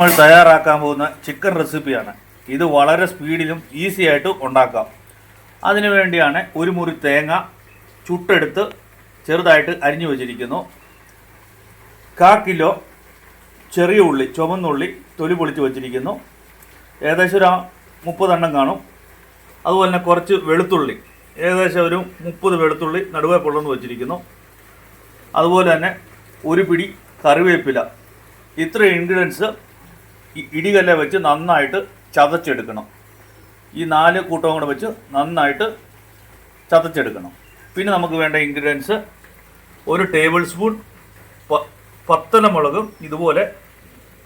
നമ്മൾ തയ്യാറാക്കാൻ പോകുന്ന ചിക്കൻ റെസിപ്പിയാണ്. ഇത് വളരെ സ്പീഡിലും ഈസി ആയിട്ട് ഉണ്ടാക്കാം. അതിനു വേണ്ടിയാണ് ഒരു മുറി തേങ്ങ ചുട്ടെടുത്ത് ചെറുതായിട്ട് അരിഞ്ഞു വച്ചിരിക്കുന്നു. കാ കിലോ ചെറിയ ഉള്ളി ചുവന്നുള്ളി തൊലി പൊളിച്ച് വച്ചിരിക്കുന്നു. ഏകദേശം ഒരു മുപ്പതെണ്ണം കാണും. അതുപോലെ തന്നെ കുറച്ച് വെളുത്തുള്ളി. ഏകദേശം ഒരു മുപ്പത് വെളുത്തുള്ളി നടുവേ പൊള്ളന്ന് വെച്ചിരിക്കുന്നു. അതുപോലെ തന്നെ ഒരു പിടി കറിവേപ്പില. ഇത്ര ഇൻഗ്രീഡിയൻസ് ഇടികല്ല വെച്ച് നന്നായിട്ട് ചതച്ചെടുക്കണം. ഈ നാല് കൂട്ടവും കൂടെ വെച്ച് നന്നായിട്ട് ചതച്ചെടുക്കണം. പിന്നെ നമുക്ക് വേണ്ട ഇൻഗ്രീഡിയൻസ് ഒരു ടേബിൾ സ്പൂൺ പ- പത്തലമുളകും ഇതുപോലെ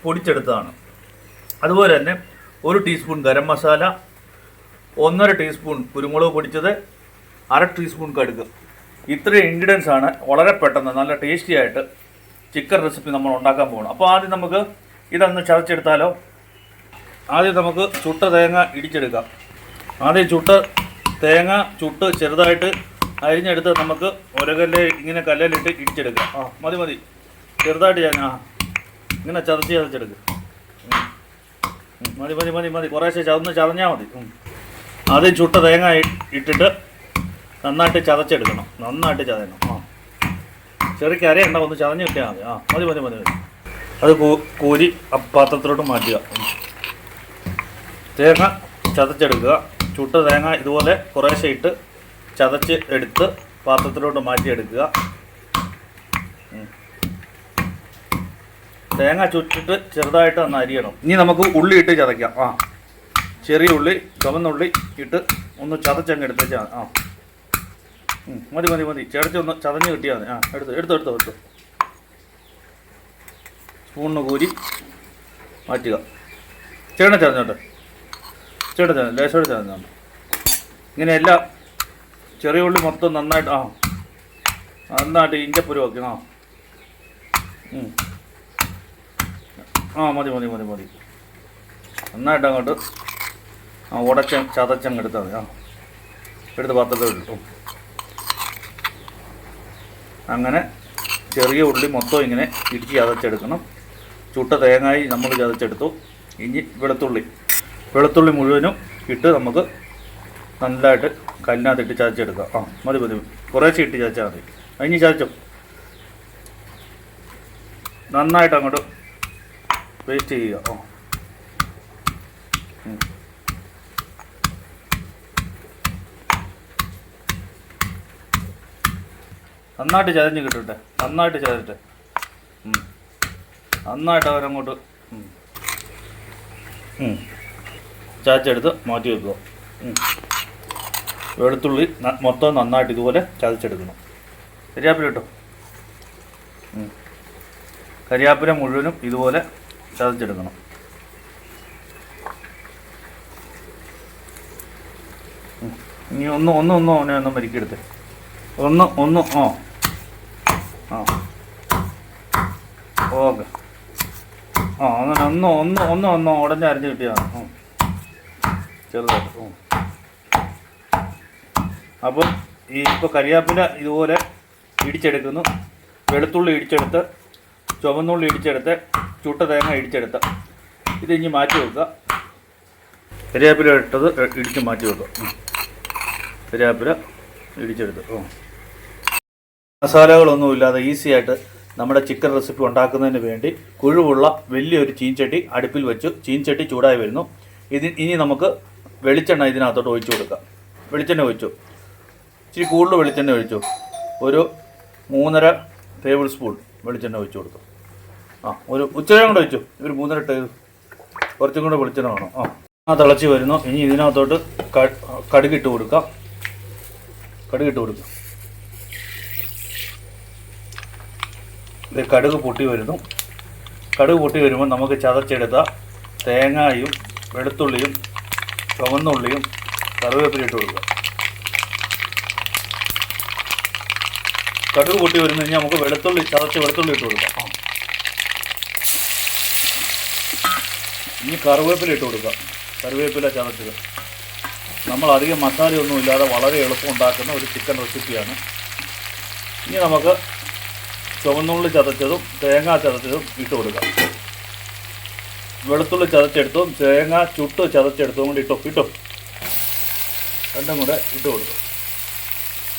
പൊടിച്ചെടുത്തതാണ്. അതുപോലെ തന്നെ ഒരു ടീസ്പൂൺ ഗരം മസാല ഒന്നര ടീസ്പൂൺ കുരുമുളക് പൊടിച്ചത് അര ടീസ്പൂൺ കടുക്. ഇത്രയും ഇൻഗ്രീഡിയൻസ് ആണ് വളരെ പെട്ടെന്ന് നല്ല ടേസ്റ്റി ആയിട്ട് ചിക്കൻ റെസിപ്പി നമ്മൾ ഉണ്ടാക്കാൻ പോകണം അപ്പോൾ ആദ്യം നമുക്ക് ഇതൊന്ന് ചതച്ചെടുത്താലോ? ആദ്യം നമുക്ക് ചുട്ട തേങ്ങ ഇടിച്ചെടുക്കാം. ആദ്യം ചുട്ട തേങ്ങ ചുട്ട് ചെറുതായിട്ട് അരിഞ്ഞെടുത്ത് നമുക്ക് ഒരകല്ല് ഇങ്ങനെ കല്ലിലിട്ട് ഇടിച്ചെടുക്കാം. ആ മതി മതി. ചെറുതായിട്ട് ഞാൻ ആ ഇങ്ങനെ ചതച്ച് ചതച്ചെടുക്കുക മതി മതി മതി മതി. കുറേശ്ശെ ചതന്ന് ചതഞ്ഞാൽ മതി. ആദ്യം ചുട്ട തേങ്ങ ഇട്ടിട്ട് നന്നായിട്ട് ചതച്ചെടുക്കണം. നന്നായിട്ട് ചതയണം. ആ. ചെറിയ അരയുണ്ടാവും ഒന്ന് ചതഞ്ഞ് കിട്ടിയാൽ മതി. ആ മതി മതി മതി മതി. അത് കോരി പാത്രത്തിലോട്ട് മാറ്റുക. തേങ്ങ ചതച്ചെടുക്കുക. ചുട്ട തേങ്ങ ഇതുപോലെ കുറേശ്ശെ ഇട്ട് ചതച്ച് എടുത്ത് പാത്രത്തിലോട്ട് മാറ്റിയെടുക്കുക. തേങ്ങ ചുറ്റിട്ട് ചെറുതായിട്ട് ഒന്ന് അരിയണം. ഇനി നമുക്ക് ഉള്ളി ഇട്ട് ചതയ്ക്കാം. ആ. ചെറിയ ഉള്ളി ചുവന്നുള്ളി ഇട്ട് ഒന്ന് ചതച്ചങ്ങ് എടുത്തേച്ചാൽ ആ. മതി മതി മതി. ചേടച്ചൊന്ന് ചതഞ്ഞ് കിട്ടിയാൽ മതി. ആ എടുത്ത് എടുത്തു എടുത്തു എടുത്തു. സ്പൂണിന് കൂരി മാറ്റുക. ചേട്ടൻ ചേർന്നോട്ടെ ചേട്ടൻ ചതഞ്ഞ ലേശോടെ ചതഞ്ഞോണ്ട് ഇങ്ങനെ എല്ലാം ചെറിയ ഉള്ളി മൊത്തം നന്നായിട്ട് ആ നന്നായിട്ട് ഇഞ്ചപ്പുരം വയ്ക്കണം ആ. ആ മതി മതി മതി മതി. നന്നായിട്ട് അങ്ങോട്ട് ആ ഉടച്ച ചതച്ചങ്ങ് എടുത്താൽ മതി ആ. എടുത്ത് പാത്രത്തിൽ ഇട്ടു. അങ്ങനെ ചെറിയ ഉള്ളി മൊത്തം ഇങ്ങനെ ഇടിച്ച് ചതച്ചെടുക്കണം. ചുട്ട തേങ്ങായി നമ്മൾ ചതച്ചെടുത്തു. ഇനി വെളുത്തുള്ളി. വെളുത്തുള്ളി മുഴുവനും ഇട്ട് നമുക്ക് നല്ലതായിട്ട് കല്ലിനകത്തിട്ട് ചതച്ചെടുക്കാം. ആ മതി മതി. കുറേശ്ശെ ഇട്ട് ചതച്ചാൽ മതി. അതിന് ചതച്ചു? നന്നായിട്ട് അങ്ങോട്ട് പേസ്റ്റ് ചെയ്യുക. ആ. നന്നായിട്ട് ചതഞ്ഞ് കിട്ടട്ടെ. നന്നായിട്ട് ചതട്ടെ. നന്നായിട്ട് അവരങ്ങോട്ട്. ചതച്ചെടുത്ത് മാറ്റി വെക്കുക. വെളുത്തുള്ളി മൊത്തം നന്നായിട്ട് ഇതുപോലെ ചതച്ചെടുക്കണം. കരിയാപ്പില കേട്ടോ. കരിയാപ്പില മുഴുവനും ഇതുപോലെ ചതച്ചെടുക്കണം. ഇനി ഒന്ന് ഒന്ന് ഒന്ന് അവനെ ഒന്ന് മരിക്കെടുത്ത് ഒന്ന് ഒന്ന് ഓ ആ. ഓക്കെ. ആ അങ്ങനെ ഒന്ന് ഒന്ന് ഒന്ന് ഒന്ന് ഉടനെ അരഞ്ഞ് കിട്ടിയതാണ്. ചെറുതായിട്ട്. ഉം. അപ്പം ഈ ഇപ്പോൾ കരിയാപ്പില ഇതുപോലെ ഇടിച്ചെടുക്കുന്നു. വെളുത്തുള്ളി ഇടിച്ചെടുത്ത് ചുവന്നുള്ളി ഇടിച്ചെടുത്ത് ചുട്ട തേങ്ങ ഇടിച്ചെടുത്ത്. ഇത് ഇനി മാറ്റി വെക്കുക. കരിയാപ്പില ഇട്ടത് ഇടിച്ച് മാറ്റി വെക്കുക. കരിയാപ്പില ഇടിച്ചെടുത്ത്. ഓ മസാലകളൊന്നും ഇല്ലാതെ ഈസി ആയിട്ട് നമ്മുടെ ചിക്കൻ റെസിപ്പി ഉണ്ടാക്കുന്നതിന് വേണ്ടി കുഴുവുള്ള വലിയൊരു ചീൻചട്ടി അടുപ്പിൽ വെച്ച്. ചീൻചട്ടി ചൂടായി വരുന്നു. ഇത് ഇനി നമുക്ക് വെളിച്ചെണ്ണ ഇതിനകത്തോട്ട് ഒഴിച്ചു കൊടുക്കാം. വെളിച്ചെണ്ണ ഒഴിച്ചു. ഇച്ചിരി കൂടുതൽ വെളിച്ചെണ്ണ ഒഴിച്ചു. ഒരു മൂന്നര ടേബിൾ സ്പൂൺ വെളിച്ചെണ്ണ ഒഴിച്ചു കൊടുത്തു. ആ ഒരു ഉച്ചരം കൂടെ ഒഴിച്ചു. ഒരു മൂന്നര ടേബിൾ കുറച്ചും കൂടെ വെളിച്ചെണ്ണ വേണം. ആ ആ തിളച്ച് വരുന്നു. ഇനി ഇതിനകത്തോട്ട് കടുകിട്ട് കൊടുക്കാം. കടുകിട്ട് കൊടുക്കാം. ഇത് കടുക് പൊട്ടി വരുന്നു. കടുക് പൊട്ടി വരുമ്പോൾ നമുക്ക് ചതച്ചെടുത്ത തേങ്ങായും വെളുത്തുള്ളിയും ചുവന്നുള്ളിയും കറിവേപ്പില ഇട്ട് കൊടുക്കുക. കടുക് പൊട്ടി വരുന്നു കഴിഞ്ഞാൽ നമുക്ക് വെളുത്തുള്ളി ചതച്ച് വെളുത്തുള്ളി ഇട്ട് കൊടുക്കാം. ഇനി കറിവേപ്പില ഇട്ട് കൊടുക്കാം കറിവേപ്പില ചതച്ചത് നമ്മൾ അധികം മസാലയൊന്നും ഇല്ലാതെ വളരെ എളുപ്പം ഉണ്ടാക്കുന്ന ഒരു ചിക്കൻ റെസിപ്പിയാണ് ഇനി നമുക്ക് ചുവന്നുള്ളി ചതച്ചതും തേങ്ങ ചതച്ചതും ഇട്ട് കൊടുക്കാം. വെളുത്തുള്ളി ചതച്ചെടുത്തും തേങ്ങ ചുട്ട് ചതച്ചെടുത്തും കൂടി ഇട്ടോ ഇട്ടോ. രണ്ടും കൂടെ ഇട്ട് കൊടുക്കും.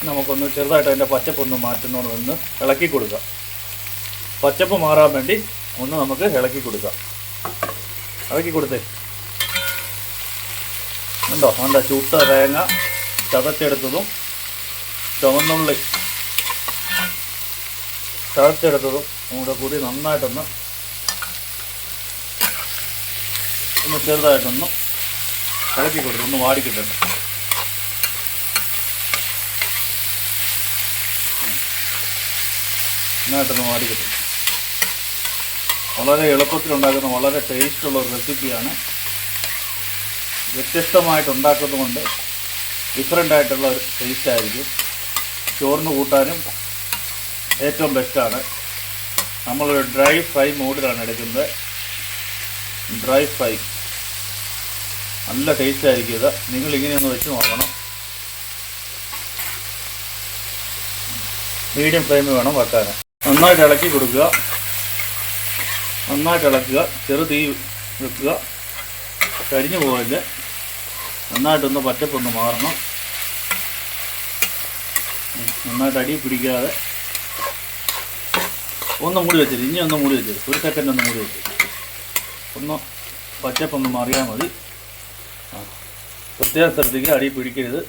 നമുക്കൊന്ന് ചെറുതായിട്ട് അതിന്റെ പച്ചപ്പൊന്ന് മാറ്റുന്നോണ്ട് ഒന്ന് ഇളക്കി കൊടുക്കാം. പച്ചപ്പ് മാറാൻ വേണ്ടി ഒന്ന് നമുക്ക് ഇളക്കി കൊടുക്കാം. ഇളക്കി കൊടുത്തേ. ഉണ്ടോ നല്ല ചുട്ട തേങ്ങ ചതച്ചെടുത്തതും ചുവന്നുള്ളി ചതച്ചെടുത്തതും കൂടെ കൂടി നന്നായിട്ടൊന്ന് ഒന്ന് ചെറുതായിട്ടൊന്ന് കളക്കി കൊടുത്തു ഒന്ന് വാടിക്കിട്ടുണ്ട് നന്നായിട്ടൊന്ന് വാടിക്കിട്ടുണ്ട് വളരെ എളുപ്പത്തിലുണ്ടാക്കുന്ന വളരെ ടേസ്റ്റുള്ള ഒരു റെസിപ്പിയാണ്. വ്യത്യസ്തമായിട്ട് ഉണ്ടാക്കുന്നതുകൊണ്ട് ഡിഫറെന്റ് ആയിട്ടുള്ള ഒരു ടേസ്റ്റ് ആയിരിക്കും. ചോറിന് കൂട്ടാനും ഏറ്റവും ബെസ്റ്റാണ് നമ്മളൊരു ഡ്രൈ ഫ്രൈ മൂഡിലാണ് എടുക്കുന്നത്. ഡ്രൈ ഫ്രൈ നല്ല ടേസ്റ്റ് ആയിരിക്കും ഇത്. നിങ്ങൾ ഇങ്ങനെയൊന്ന് വെച്ച് നോക്കണം. മീഡിയം ഫ്ലെയിമിൽ വേണം വെക്കാൻ. നന്നായിട്ട് ഇളക്കി കൊടുക്കുക. നന്നായിട്ട് ഇളക്കുക. ചെറു തീ വെക്കുക. കരിഞ്ഞു പോകില്ല നന്നായിട്ടൊന്ന് പച്ചപ്പൊന്ന് മാറണം. നന്നായിട്ട് അടി പിടിക്കാതെ ഒന്നും കൂടി വെച്ചിട്ട് ഇനി ഒന്നും മൂടി വെച്ചത് ഒരു സെക്കൻഡ് ഒന്നും കൂടി വെച്ചത് ഒന്ന് പച്ചപ്പൊന്ന് മാറിയാൽ മതി. പ്രത്യേകം ശ്രദ്ധിക്കുക അടി പിടിക്കരുത്.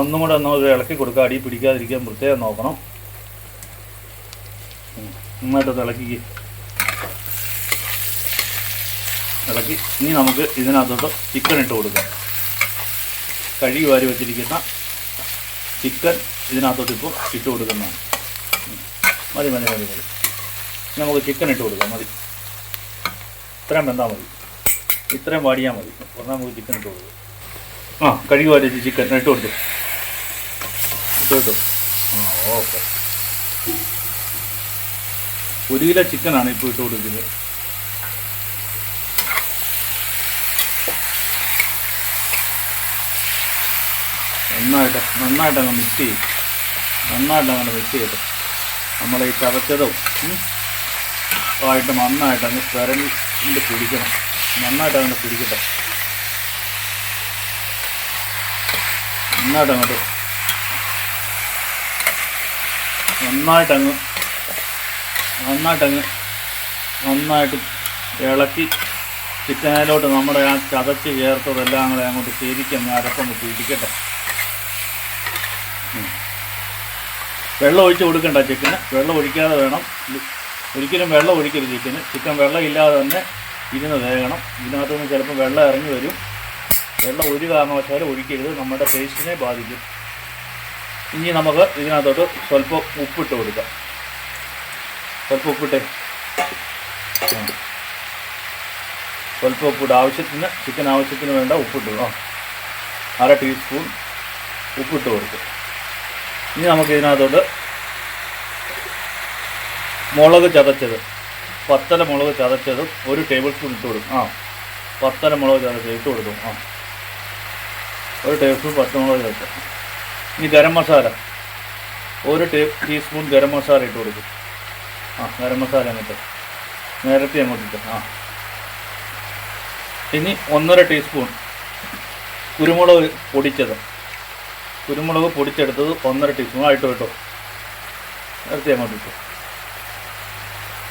ഒന്നും കൂടെ ഒന്ന് ഇളക്കി കൊടുക്കുക അടി പിടിക്കാതിരിക്കാൻ പ്രത്യേകം നോക്കണം. നന്നായിട്ടൊന്ന് ഇളക്കി. ഇളക്കി. ഇനി നമുക്ക് ഇതിനകത്തോട്ട് ചിക്കൻ ഇട്ട് കൊടുക്കാം. കഴുകി വാരി വെച്ചിരിക്കുന്ന ചിക്കൻ ഇതിനകത്തോട്ട് ഇപ്പോൾ ഇട്ട് കൊടുക്കുന്നതാണ്. മതി മതി മതി മതി. നമുക്ക് ചിക്കൻ ഇട്ട് കൊടുക്കാം മതി. ഇത്രയും വെന്താൽ മതി. ഇത്രയും വാടിയാൽ മതി. പറഞ്ഞാൽ നമുക്ക് ചിക്കൻ ഇട്ട് കൊടുക്കും. ആ കഴുകി വാരി ചിക്കൻ ഇട്ട് കൊടുത്തു. ഇട്ട് കൊടുത്തു. ആ ഓക്കെ. ഒരു കിലോ ചിക്കനാണ് ഇപ്പോൾ ഇട്ട് കൊടുക്കുന്നത്. നന്നായിട്ട് നന്നായിട്ട് അങ്ങ് മിക്സ് ചെയ്യും. നന്നായിട്ട് അങ്ങനെ മിക്സ് ചെയ്ത് നമ്മൾ ഈ ചതച്ചതും ആയിട്ട് നന്നായിട്ട് അങ്ങ് പെരലിന്റെ പിടിക്കണം. നന്നായിട്ട് അങ്ങനെ പിടിക്കട്ടെ. നന്നായിട്ട് അങ്ങോട്ട് നന്നായിട്ടങ്ങ് നന്നായിട്ടങ്ങ് നന്നായിട്ട് ഇളക്കി ചിക്കനിലോട്ട് നമ്മുടെ ആ ചതച്ച് ചേർത്തതെല്ലാം കൂടെ അങ്ങോട്ട് ശരിക്കും അരപ്പം അരപ്പൊന്ന് പിടിക്കട്ടെ. വെള്ളം ഒഴിച്ച് കൊടുക്കണ്ട ചിക്കന്. വെള്ളം ഒഴിക്കാതെ വേണം. ഒരിക്കലും വെള്ളം ഒഴിക്കരുത് ചിക്കന്. ചിക്കൻ വെള്ളം ഇല്ലാതെ തന്നെ ഇരുന്ന് വേകണം. ഇതിനകത്ത് നിന്ന് ചിലപ്പോൾ വെള്ളം ഇറങ്ങി വരും. വെള്ളം ഒരു കാരണവശാലും ഒഴിക്കരുത്. നമ്മുടെ ടേസ്റ്റിനെ ബാധിക്കും. ഇനി നമുക്ക് ഇതിനകത്തോട്ട് സ്വല്പം ഉപ്പിട്ട് കൊടുക്കാം. സ്വല്പം ഉപ്പിട്ടേ. സ്വല്പം ഉപ്പിട്ട് ആവശ്യത്തിന് ചിക്കൻ ആവശ്യത്തിന് വേണ്ട ഉപ്പിട്ട് അര ടീസ്പൂൺ ഉപ്പിട്ട് കൊടുക്കും. ഇനി നമുക്ക് ഇതിനകത്തോട്ട് മുളക് ചതച്ചത് പത്തല മുളക് ചതച്ചതും ഒരു ടേബിൾ സ്പൂൺ ഇട്ട് കൊടുക്കും. ആ പത്തല മുളക് ചതച്ചത് ഇട്ട് കൊടുക്കും. ആ ഒരു ടേബിൾ സ്പൂൺ പച്ചമുളക് ചതച്ചത്. ഇനി ഗരം മസാല ഒരു ടേ ടീസ്പൂൺ ഗരം മസാല ഇട്ട് കൊടുക്കും. ആ ഗരം മസാല അങ്ങോട്ട് നേരത്തെ അങ്ങോട്ട് ആ ഇനി ഒന്നര ടീസ്പൂൺ കുരുമുളക് പൊടിച്ചത്. കുരുമുളക് പൊടിച്ചെടുത്തത് ഒന്നര ടീസ്പൂൺ ആയിട്ട് കേട്ടോ നേരത്തെ അങ്ങോട്ട് ഇട്ടു.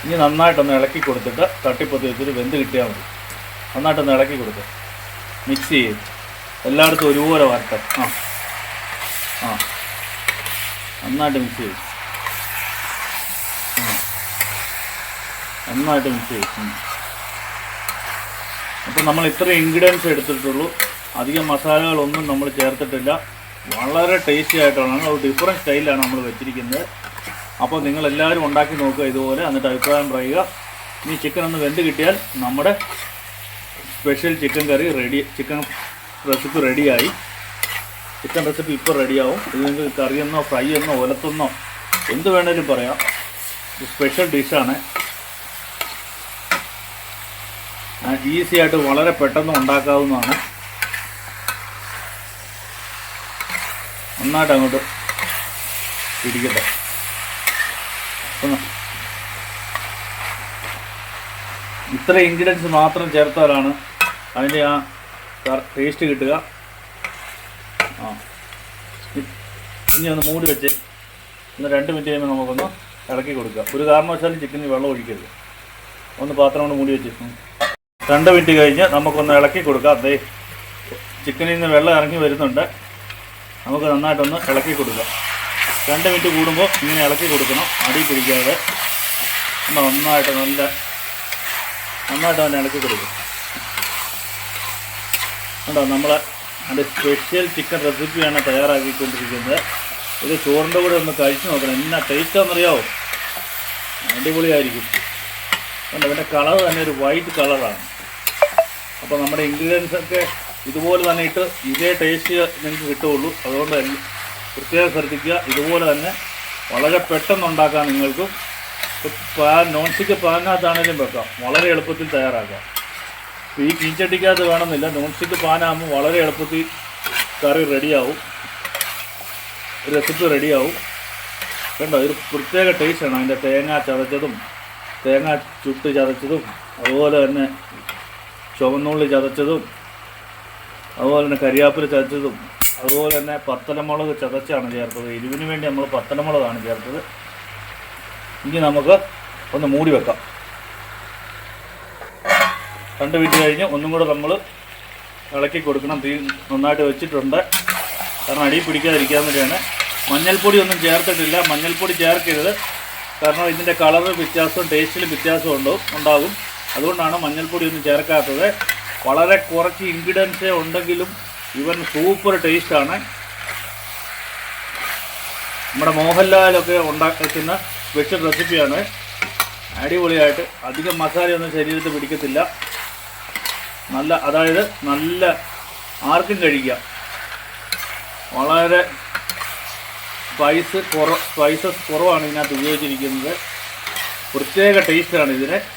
ഇനി നന്നായിട്ടൊന്ന് ഇളക്കി കൊടുത്തിട്ട് തട്ടിപ്പൊത്തി വെച്ചിട്ട് വെന്ത് കിട്ടിയാൽ മതി. നന്നായിട്ടൊന്ന് ഇളക്കി കൊടുക്കുക മിക്സ് ചെയ്ത് എല്ലായിടത്തും ഒരുപോലെ വരട്ടെ. ആ. ആ. നന്നായിട്ട് മിക്സ് ചെയ്തു നന്നായിട്ട് മിക്സ് ചെയ്തു അപ്പം നമ്മൾ ഇത്രയും ഇൻഗ്രീഡിയൻസ് എടുത്തിട്ടുള്ളൂ. അധികം മസാലകളൊന്നും നമ്മൾ ചേർത്തിട്ടില്ല. വളരെ ടേസ്റ്റി ആയിട്ടാണ് ഒരു ഡിഫറെന്റ് സ്റ്റൈലാണ് നമ്മൾ വെച്ചിരിക്കുന്നത്. അപ്പോൾ നിങ്ങൾ എല്ലാവരും ഉണ്ടാക്കി നോക്കുക ഇതുപോലെ. എന്നിട്ട് അഭിപ്രായം പറയുക. ഇനി ചിക്കൻ ഒന്ന് വെന്ത് കിട്ടിയാൽ നമ്മുടെ special chicken curry ready chicken recipe റെഡിയായി ചിക്കൻ റെസിപ്പി ഇപ്പോൾ റെഡിയാവും ഇത് നിങ്ങൾക്ക് കറിയെന്നോ ഫ്രൈ എന്നോ ഒലത്തെന്നോ എന്ത് വേണേലും പറയാം. സ്പെഷ്യൽ ഡിഷാണ് ഈസി ആയിട്ട് വളരെ പെട്ടെന്ന് ഉണ്ടാക്കാവുന്നതാണ്. നന്നായിട്ട് അങ്ങോട്ട് പിടിക്കട്ടെ ഇത്ര ഇൻഗ്രീഡിയൻസ് മാത്രം ചേർത്താലാണ് അതിന്റെ ആ ടേസ്റ്റ് കിട്ടുക. ആ. ഇനി ഒന്ന് മൂടി വെച്ച് ഒന്ന് രണ്ട് മിനിറ്റ് കഴിയുമ്പോൾ നമുക്കൊന്ന് ഇളക്കി കൊടുക്കുക. ഒരു കാരണവശാലും ചിക്കനിൽ വെള്ളം ഒഴിക്കരുത്. ഒന്ന് പാത്രം കൊണ്ട് മൂടി വെച്ച്. രണ്ട് മിനിറ്റ് കഴിഞ്ഞ് നമുക്കൊന്ന് ഇളക്കി കൊടുക്കാം. അതേ ചിക്കനിൽ നിന്ന് വെള്ളം ഇറങ്ങി വരുന്നുണ്ട്. നമുക്ക് നന്നായിട്ടൊന്ന് ഇളക്കി കൊടുക്കാം. രണ്ട് മിനിറ്റ് കൂടുമ്പോൾ ഇങ്ങനെ ഇളക്കി കൊടുക്കണം. അടി പിടിക്കാതെ. നന്നായിട്ട് നല്ല നന്നായിട്ട് തന്നെ ഇളക്കി കൊടുക്കും. കണ്ടോ നമ്മൾ അതിന്റെ സ്പെഷ്യൽ ചിക്കൻ റെസിപ്പിയാണ് തയ്യാറാക്കിക്കൊണ്ടിരിക്കുന്നത്. ഇത് ചോറിന്റെ കൂടെ ഒന്ന് കഴിച്ചു നോക്കണം. എന്നാ ടേസ്റ്റ് ആണെന്നറിയാവോ? അടിപൊളിയായിരിക്കും. കണ്ടോ അതിന്റെ കളർ തന്നെ ഒരു വൈറ്റ് കളറാണ് അപ്പോൾ നമ്മുടെ ഇൻഗ്രീഡിയൻസ് ഒക്കെ ഇതുപോലെ തന്നെ ഇട്ട് ഇതേ ടേസ്റ്റ് നിങ്ങൾക്ക് കിട്ടുകയുള്ളൂ. അതുകൊണ്ട് പ്രത്യേകം ശ്രദ്ധിക്കുക. ഇതുപോലെ തന്നെ വളരെ പെട്ടെന്ന് ഉണ്ടാക്കാൻ നിങ്ങൾക്കും പാൻ നോൺ സ്റ്റിക്ക് പാനിനകത്താണേലും വെക്കാം. വളരെ എളുപ്പത്തിൽ തയ്യാറാക്കാം. ഈ കീച്ചട്ടിക്കകത്ത് വേണമെന്നില്ല. നോൺ സ്റ്റിക്ക് പാനാകുമ്പോൾ വളരെ എളുപ്പത്തിൽ കറി റെഡിയാവും. റെസിപ്പി റെഡിയാവും. കണ്ടോ? ഒരു പ്രത്യേക ടേസ്റ്റാണ് അതിന്റെ തേങ്ങ ചതച്ചതും തേങ്ങ ചുട്ട് ചതച്ചതും അതുപോലെ തന്നെ ചുവന്നുള്ളി ചതച്ചതും അതുപോലെ തന്നെ കരിയാപ്പിൽ ചതച്ചതും അതുപോലെ തന്നെ പത്തലമുളക് ചതച്ചാണ് ചേർത്തത്. എരിവിന് വേണ്ടി നമ്മൾ പത്തലമുളകാണ് ചേർത്തത്. ഇനി നമുക്ക് ഒന്ന് മൂടി വെക്കാം. രണ്ട് മിനിറ്റ് കഴിഞ്ഞ് ഒന്നും കൂടെ നമ്മൾ ഇളക്കി കൊടുക്കണം. തീ നന്നായിട്ട് വെച്ചിട്ടുണ്ട്. കാരണം അടി പിടിക്കാതിരിക്കാൻ വേണ്ടിയാണ്. മഞ്ഞൾപ്പൊടി ഒന്നും ചേർത്തിട്ടില്ല. മഞ്ഞൾപ്പൊടി ചേർക്കരുത്. കാരണം ഇതിന്റെ കളറ് വ്യത്യാസവും ടേസ്റ്റിൽ വ്യത്യാസവും ഉണ്ടാവും ഉണ്ടാകും. അതുകൊണ്ടാണ് മഞ്ഞൾപ്പൊടി ഒന്നും ചേർക്കാത്തത്. വളരെ കുറച്ച് ഇൻഗ്രീഡിയൻസേ ഉണ്ടെങ്കിലും ഇവൻ സൂപ്പർ ടേസ്റ്റാണ് നമ്മുടെ മോഹൻലാലൊക്കെ ഉണ്ടാക്കുന്ന സ്പെഷ്യൽ റെസിപ്പിയാണ് അടിപൊളിയായിട്ട്. അധികം മസാലയൊന്നും ശരീരത്തിൽ പിടിക്കത്തില്ല. നല്ല അതായത് നല്ല ആർക്കും കഴിക്കാം. വളരെ സ്പൈസ് കുറ സ്പൈസസ് കുറവാണ് ഇതിനകത്ത് ഉപയോഗിച്ചിരിക്കുന്നത്. പ്രത്യേക ടേസ്റ്റാണ് ഇതിന്.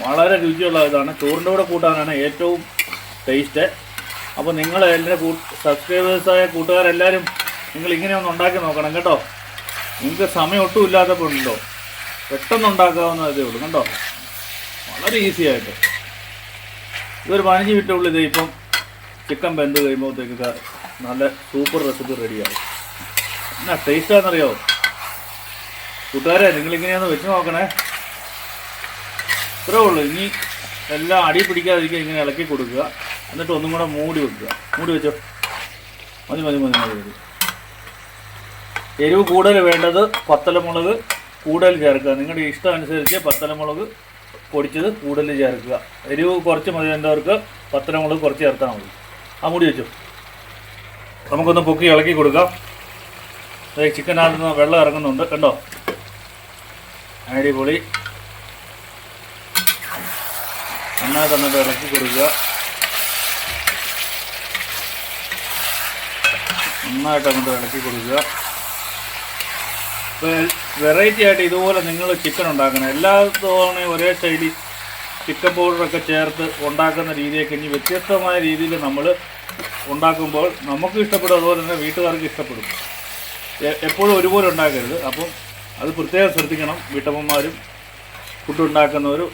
വളരെ രുചിയുള്ള ഇതാണ് ചോറിന്റെ കൂടെ കൂട്ടാനാണ് ഏറ്റവും ടേസ്റ്റ് അപ്പോൾ നിങ്ങൾ എന്റെ സബ്സ്ക്രൈബേഴ്സായ കൂട്ടുകാരെല്ലാവരും നിങ്ങൾ ഇങ്ങനെ ഒന്ന് ഉണ്ടാക്കി നോക്കണം കേട്ടോ. നിങ്ങൾക്ക് സമയം ഒട്ടും ഇല്ലാത്തപ്പോൾ ഉണ്ടല്ലോ പെട്ടെന്ന് ഉണ്ടാക്കാവുന്ന ഇതേ ഉള്ളൂ കണ്ടോ? വളരെ ഈസി ആയിട്ട്. ഇതൊരു പതിനഞ്ച് മിനിറ്റുള്ളിൽ ഇത് ഇപ്പം ചിക്കൻ വെന്ത് കഴിയുമ്പോഴത്തേക്ക് നല്ല സൂപ്പർ റെസിപ്പി റെഡിയാവും എന്നാ ടേസ്റ്റാണെന്നറിയാമോ കൂട്ടുകാരെ നിങ്ങളിങ്ങനെയൊന്ന് വെച്ച് നോക്കണേ. ഇത്രേ ഉള്ളൂ. ഇനി എല്ലാം അടി പിടിക്കാതിരിക്കുക ഇങ്ങനെ ഇളക്കി കൊടുക്കുക. എന്നിട്ട് ഒന്നും കൂടെ മൂടി വെക്കുക. മൂടി വെച്ചോ. മതി മതി മതി മതി മതി. എരിവ് കൂടുതൽ വേണ്ടത് പത്തലമുളക് കൂടുതൽ ചേർക്കുക. നിങ്ങളുടെ ഇഷ്ടം അനുസരിച്ച് പത്തലമുളക് പൊടിച്ചത് കൂടുതൽ ചേർക്കുക. എരിവ് കുറച്ച് മതി വേണ്ടവർക്ക് പത്തലമുളക് കുറച്ച് ചേർത്താൽ മതി. ആ മൂടി വെച്ചു. നമുക്കൊന്ന് പൊക്കി ഇളക്കി കൊടുക്കാം. ചിക്കനകത്ത് നിന്ന് വെള്ളം ഇറങ്ങുന്നുണ്ട്. കണ്ടോ? അടിപൊളി. നന്നായിട്ട് തന്നെ ഇളക്കി കൊടുക്കുക. നന്നായിട്ട് അങ്ങോട്ട് ഇളക്കി കൊടുക്കുക. വെറൈറ്റി ആയിട്ട് ഇതുപോലെ നിങ്ങൾ ചിക്കൻ ഉണ്ടാക്കണം. എല്ലാ തവണയും ഒരേ സൈഡിൽ ചിക്കൻ പൗഡറൊക്കെ ചേർത്ത് ഉണ്ടാക്കുന്ന രീതിയൊക്കെ ഇനി വ്യത്യസ്തമായ രീതിയിൽ നമ്മൾ ഉണ്ടാക്കുമ്പോൾ നമുക്ക് ഇഷ്ടപ്പെടും അതുപോലെ തന്നെ വീട്ടുകാർക്ക് ഇഷ്ടപ്പെടും. എപ്പോഴും ഒരുപോലെ ഉണ്ടാക്കരുത്. അപ്പം അത് പ്രത്യേകം ശ്രദ്ധിക്കണം. വീട്ടമ്മമാരും ഫുഡ് ഉണ്ടാക്കുന്നവരും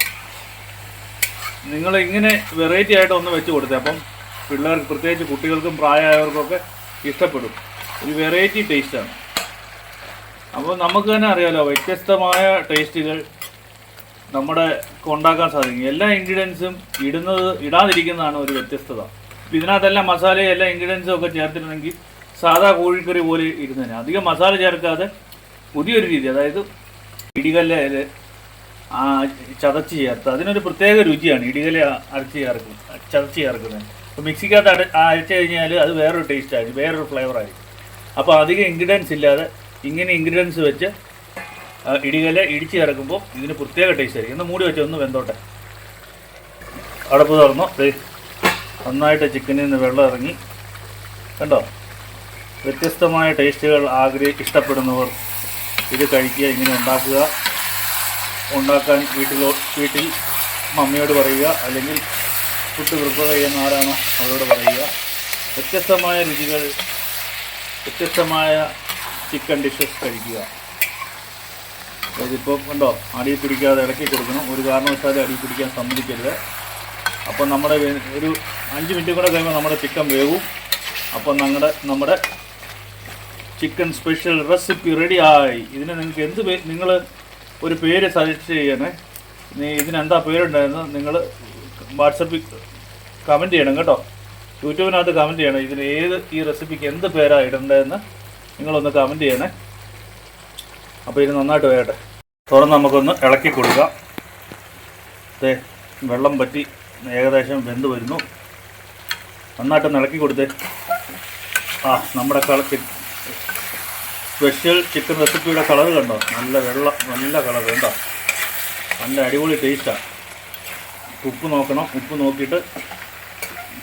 നിങ്ങൾ ഇങ്ങനെ വെറൈറ്റി ആയിട്ട് ഒന്ന് വെച്ച് കൊടുത്തേ. അപ്പം പിള്ളേർക്ക് പ്രത്യേകിച്ച് കുട്ടികൾക്കും പ്രായമായവർക്കൊക്കെ ഇഷ്ടപ്പെടും. ഒരു വെറൈറ്റി ടേസ്റ്റാണ് അപ്പോൾ നമുക്ക് തന്നെ അറിയാലോ വ്യത്യസ്തമായ ടേസ്റ്റുകൾ നമ്മുടെ ഉണ്ടാക്കാൻ സാധിക്കും. എല്ലാ ഇൻഗ്രീഡിയൻസും ഇടുന്നത് ഇടാതിരിക്കുന്നതാണ് ഒരു വ്യത്യസ്തത. ഇതിനകത്തെല്ലാം മസാലയും എല്ലാ ഇൻഗ്രീഡിയൻസും ഒക്കെ ചേർത്തിട്ടുണ്ടെങ്കിൽ സാധാ കോഴിക്കറി പോലെ ഇരുന്നതിന് അധികം മസാല ചേർക്കാതെ പുതിയൊരു രീതി അതായത് ഇടികല്ല് ചതച്ച് ചേർത്ത്. അതിനൊരു പ്രത്യേക രുചിയാണ് ഇടികല അരച്ച് ചേർക്കും ചതച്ച് ചേർക്കുന്നത്. അപ്പോൾ മിക്സിക്കകത്ത് അട അരച്ച് കഴിഞ്ഞാൽ അത് വേറൊരു ടേസ്റ്റ് ആയിരിക്കും വേറൊരു ഫ്ലേവറായിരിക്കും അപ്പോൾ അധികം ഇൻഗ്രീഡിയൻസ് ഇല്ലാതെ ഇങ്ങനെ ഇൻഗ്രീഡിയൻസ് വെച്ച് ആ, ഇടികല ഇടിച്ച് ചേർക്കുമ്പോൾ ഇതിന് പ്രത്യേക ടേസ്റ്റ് ആയിരിക്കും. ഒന്ന് മൂടി വെച്ച് ഒന്ന് വെന്തോട്ടെ. അടപ്പ് തുറന്നു. നന്നായിട്ട് ചിക്കനിൽ നിന്ന് വെള്ളം ഇറങ്ങി. കണ്ടോ? വ്യത്യസ്തമായ ടേസ്റ്റുകൾ ആഗ്രഹി ഇഷ്ടപ്പെടുന്നവർ ഇത് കഴിക്കുക ഇങ്ങനെ ഉണ്ടാക്കുക. ഉണ്ടാക്കാൻ വീട്ടിലോ വീട്ടിൽ മമ്മിയോട് പറയുക അല്ലെങ്കിൽ ഫുഡ് പ്രിപ്പയർ ചെയ്യുന്ന ആരാണോ അവരോട് പറയുക. വ്യത്യസ്തമായ രുചികൾ വ്യത്യസ്തമായ ചിക്കൻ ഡിഷസ് കഴിക്കുക. ഇതിപ്പോൾ ഉണ്ടോ അടി പിടിക്കാതെ ഇളക്കി കൊടുക്കണം. ഒരു കാരണവശാലും അടി പിടിക്കാൻ സമ്മതിക്കരുത്. അപ്പോൾ നമ്മുടെ ഒരു അഞ്ച് മിനിറ്റ് കൂടെ കഴിയുമ്പോൾ നമ്മുടെ ചിക്കൻ വേവും. അപ്പോൾ നമ്മുടെ നമ്മുടെ ചിക്കൻ സ്പെഷ്യൽ റെസിപ്പി റെഡിയായി ഇതിന് നിങ്ങൾക്ക് എന്ത് നിങ്ങൾ ഒരു പേര് സജസ്റ്റ് ചെയ്യണേ. നീ ഇതിനെന്താ പേരുണ്ടായിരുന്നു നിങ്ങൾ വാട്സപ്പിൽ കമന്റ് ചെയ്യണം കേട്ടോ. യൂട്യൂബിനകത്ത് കമന്റ് ചെയ്യണം. ഇതിന് ഏത് ഈ റെസിപ്പിക്ക് എന്ത് പേരാണ് ഇടേണ്ടതെന്ന് നിങ്ങളൊന്ന് കമന്റ് ചെയ്യണേ. അപ്പോൾ ഇത് നന്നായിട്ട് വേട്ടെ തുറന്ന് നമുക്കൊന്ന് ഇളക്കി കൊടുക്കാം. അതെ വെള്ളം പറ്റി ഏകദേശം വെന്ത് വരുന്നു. നന്നായിട്ടൊന്ന് ഇളക്കി കൊടുത്തേ. ആ നമ്മുടെ കളർ സ്പെഷ്യൽ ചിക്കൻ റെസിപ്പിയുടെ കളർ കണ്ടോ? നല്ല വെള്ള നല്ല കളർ കണ്ടോ? നല്ല അടിപൊളി ടേസ്റ്റാണ് ഉപ്പ് നോക്കണം. ഉപ്പ് നോക്കിയിട്ട്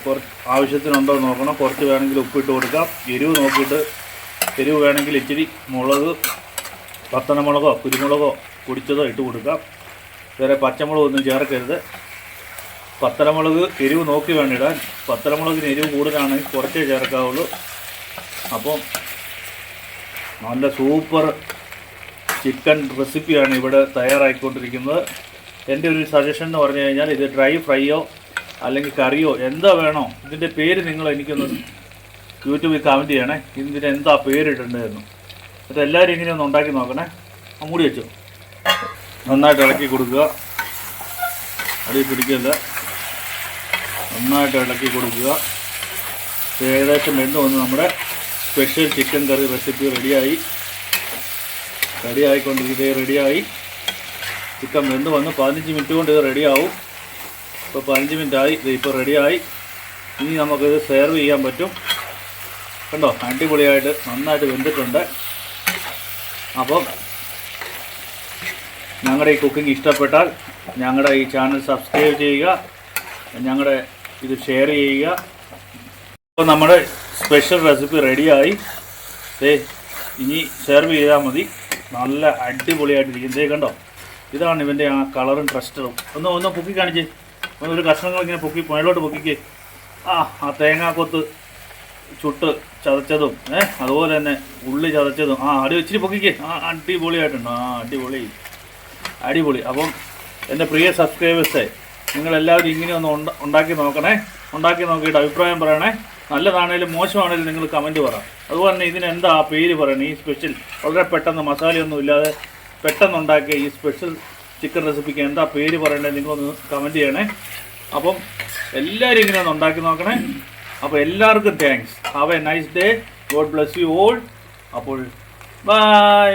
കുറച്ച് ആവശ്യത്തിനുണ്ടോ നോക്കണം. കുറച്ച് വേണമെങ്കിൽ ഉപ്പിട്ട് കൊടുക്കാം. എരിവ് നോക്കിയിട്ട് എരിവ് വേണമെങ്കിൽ ഇച്ചിരി മുളക് പത്തനമുളകോ കുരുമുളകോ പൊടിച്ചതോ ഇട്ട് കൊടുക്കാം. വേറെ പച്ചമുളകൊന്നും ചേർക്കരുത്. പത്തനമുളക് എരിവ് നോക്കി വേണം ഇടാൻ. പത്തനമുളകിന് എരിവ് കൂടുതലാണെങ്കിൽ കുറച്ചേ ചേർക്കാവുള്ളൂ. അപ്പം നല്ല സൂപ്പർ ചിക്കൻ റെസിപ്പിയാണ് ഇവിടെ തയ്യാറായിക്കൊണ്ടിരിക്കുന്നത്. എന്റെ ഒരു സജഷൻ എന്ന് പറഞ്ഞു കഴിഞ്ഞാൽ ഇത് ഡ്രൈ ഫ്രൈയോ അല്ലെങ്കിൽ കറിയോ എന്താ വേണോ ഇതിന്റെ പേര് നിങ്ങൾ എനിക്കൊന്ന് യൂട്യൂബിൽ കമന്റ് ചെയ്യണേ. ഇതിന് എന്താ പേരിടേണ്ടതെന്ന്. എന്നിട്ട് എല്ലാവരും ഇങ്ങനെ ഒന്ന് ഉണ്ടാക്കി നോക്കണേ. മൂടി വെച്ചു. നന്നായിട്ട് ഇളക്കി കൊടുക്കുക. അടി പിടിക്കില്ല നന്നായിട്ട് ഇളക്കി കൊടുക്കുക. ഏകദേശം വെന്ത് വന്ന് നമ്മുടെ സ്പെഷ്യൽ ചിക്കൻ കറി റെസിപ്പി റെഡിയായി. റെഡി ആയിക്കൊണ്ടിരിക്കുന്നത് റെഡിയായി. ചിക്കൻ വെന്ത് വന്ന് പതിനഞ്ച് മിനിറ്റ് കൊണ്ട് ഇത് റെഡിയാവും. ഇപ്പോൾ പതിനഞ്ച് മിനിറ്റ് ആയി ഇത് ഇപ്പോൾ റെഡിയായി. ഇനി നമുക്കിത് സെർവ് ചെയ്യാൻ പറ്റും. കണ്ടോ അടിപൊളിയായിട്ട് നന്നായിട്ട് വെന്തിട്ടുണ്ട്. അപ്പം ഞങ്ങളുടെ ഈ കുക്കിംഗ് ഇഷ്ടപ്പെട്ടാൽ ഞങ്ങളുടെ ഈ ചാനൽ സബ്സ്ക്രൈബ് ചെയ്യുക ഞങ്ങളുടെ ഇത് ഷെയർ ചെയ്യുക. അപ്പോൾ നമ്മുടെ സ്പെഷ്യൽ റെസിപ്പി റെഡിയായി. ദേ ഇനി സെർവ് ചെയ്താൽ മതി. നല്ല അടിപൊളിയായിട്ടിരിക്കും. ദേ കണ്ടോ? ഇതാണ് ഇവന്റെ ആ കളറും ട്രസ്റ്ററും ഒന്ന് ഒന്ന് പൊക്കി കാണിച്ച്. ഒന്ന് ഒരു കഷ്ണങ്ങൾ ഇങ്ങനെ പൊക്കി മേളോട്ട് പൊക്കിക്ക്. ആ ആ തേങ്ങാക്കൊത്ത് ചുട്ട് ചതച്ചതും ഏ അതുപോലെ തന്നെ ഉള്ളി ചതച്ചതും. ആ അടി ഇച്ചിരി പൊക്കിക്ക്. ആ അടിപൊളിയായിട്ടുണ്ട്. ആ അടിപൊളി. അടിപൊളി. അപ്പം എന്റെ പ്രിയ സബ്സ്ക്രൈബേഴ്സേ നിങ്ങളെല്ലാവരും ഇങ്ങനെ ഒന്ന് ഉണ്ടാക്കി നോക്കണേ. ഉണ്ടാക്കി നോക്കിയിട്ട് അഭിപ്രായം പറയണേ. നല്ലതാണേലും മോശമാണേലും നിങ്ങൾ കമന്റ് പറ. അതുപോലെ തന്നെ ഇതിനെന്താ പേര് പറയണേ? ഈ സ്പെഷ്യൽ വളരെ പെട്ടെന്ന് മസാലയൊന്നും ഇല്ലാതെ പെട്ടെന്ന് ഉണ്ടാക്കിയ ഈ സ്പെഷ്യൽ ചിക്കൻ റെസിപ്പിക്ക് എന്താ പേര് പറയണേ നിങ്ങളൊന്ന് കമന്റ് ചെയ്യണേ. അപ്പം എല്ലാവരും ഇങ്ങനെ ഒന്ന് ഉണ്ടാക്കി നോക്കണേ. അപ്പോൾ എല്ലാവർക്കും thanks have a nice day God bless you all അപ്പോൾ ബൈ